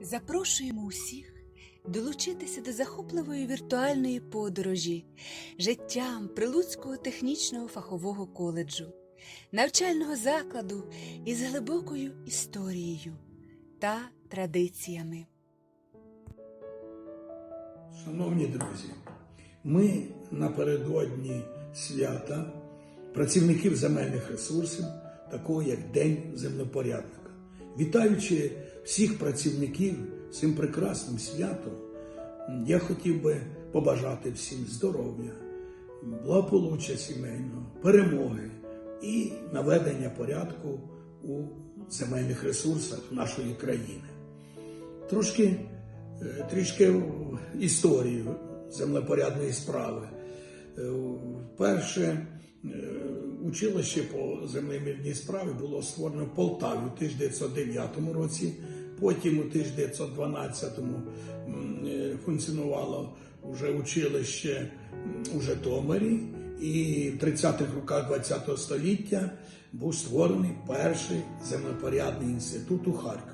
Запрошуємо усіх долучитися до захопливої віртуальної подорожі життям Прилуцького технічного фахового коледжу, навчального закладу із глибокою історією та традиціями. Шановні друзі, ми напередодні свята працівників земельних ресурсів, такого як День землепорядника. Вітаючи всіх працівників цим прекрасним святом, я хотів би побажати всім здоров'я, благополуччя сімейного, перемоги і наведення порядку у земельних ресурсах нашої країни. Трошки Е, трішки історію землепорядної справи. Е, Перше е, училище по землемірній справі було створено в Полтаві у 1909 році, потім у 1912 е, функціонувало вже училище у Житомирі, і в 30-х роках ХХ століття був створений перший землепорядний інститут у Харкові.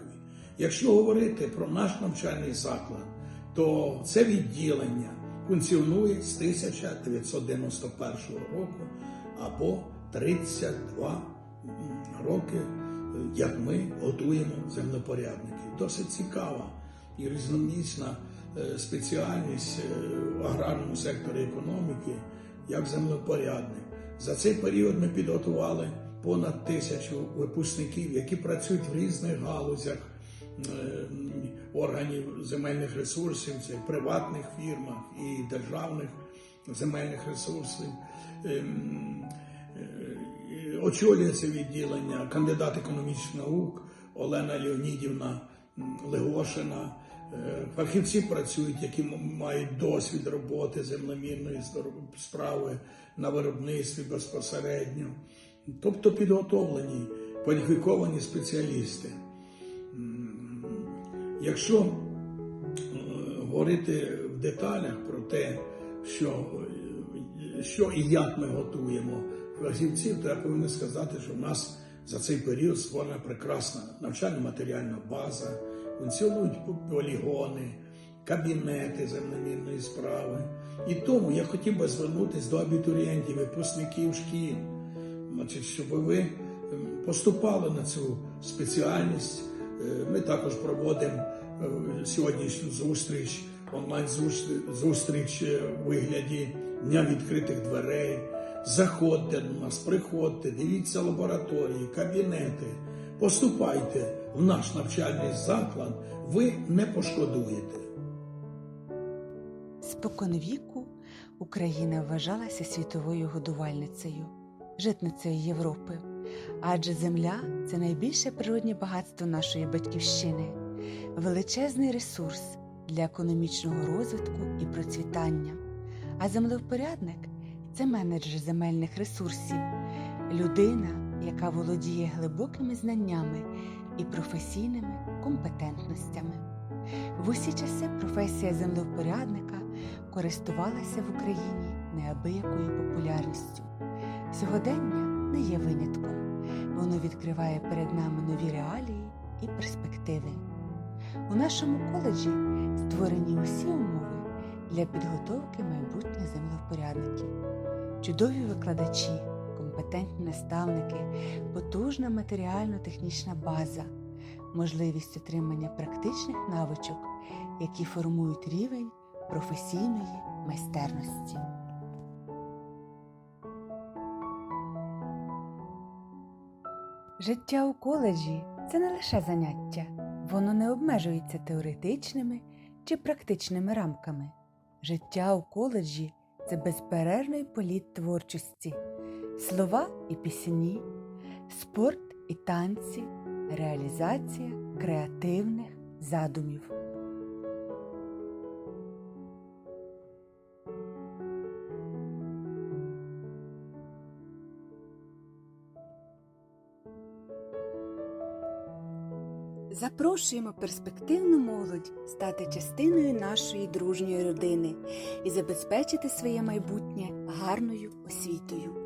Якщо говорити про наш навчальний заклад, то це відділення функціонує з 1991 року або 32 роки, як ми готуємо землепорядників. Досить цікава і різноманітна е, спеціальність е, в аграрному секторі економіки, як землепорядник. За цей період ми підготували понад тисячу випускників, які працюють в різних галузях е, органів земельних ресурсів, це приватних фірмах і державних земельних ресурсів. Ем, е, Очолює відділення кандидат економічних наук Олена Леонідівна Легошина. Е, Фахівці працюють, які мають досвід роботи землемірної справи на виробництві безпосередньо, тобто підготовлені, кваліфіковані спеціалісти. Якщо е, говорити в деталях про те, що, що і як ми готуємо фахівців, то я повинен сказати, що в нас за цей період створена прекрасна навчально-матеріальна база, функціонують полігони, кабінети землемірної справи. І тому я хотів би звернутися до абітурієнтів, випускників шкіл, значить, щоб ви поступали на цю спеціальність. Е, Ми також проводимо е, сьогоднішню зустріч, онлайн зустріч у вигляді дня відкритих дверей. Заходьте до нас, приходьте, дивіться лабораторії, кабінети, поступайте в наш навчальний заклад, ви не пошкодуєте. Споконвіку Україна вважалася світовою годувальницею, житницею Європи, адже земля це найбільше природнє багатство нашої батьківщини, величезний ресурс для економічного розвитку і процвітання. А землевпорядник це менеджер земельних ресурсів, людина, яка володіє глибокими знаннями і професійними компетентностями. В усі часи професія землевпорядника користувалася в Україні неабиякою популярністю. Сьогодення не є винятком, воно відкриває перед нами нові реалії і перспективи. У нашому коледжі створені усі умови для підготовки майбутніх землевпорядників, чудові викладачі, компетентні наставники, потужна матеріально-технічна база, можливість отримання практичних навичок, які формують рівень професійної майстерності. Життя у коледжі це не лише заняття, воно не обмежується теоретичними чи практичними рамками. Життя у коледжі це безперервний політ творчості, слова і пісні, спорт і танці, реалізація креативних задумів. Запрошуємо перспективну молодь стати частиною нашої дружньої родини і забезпечити своє майбутнє гарною освітою.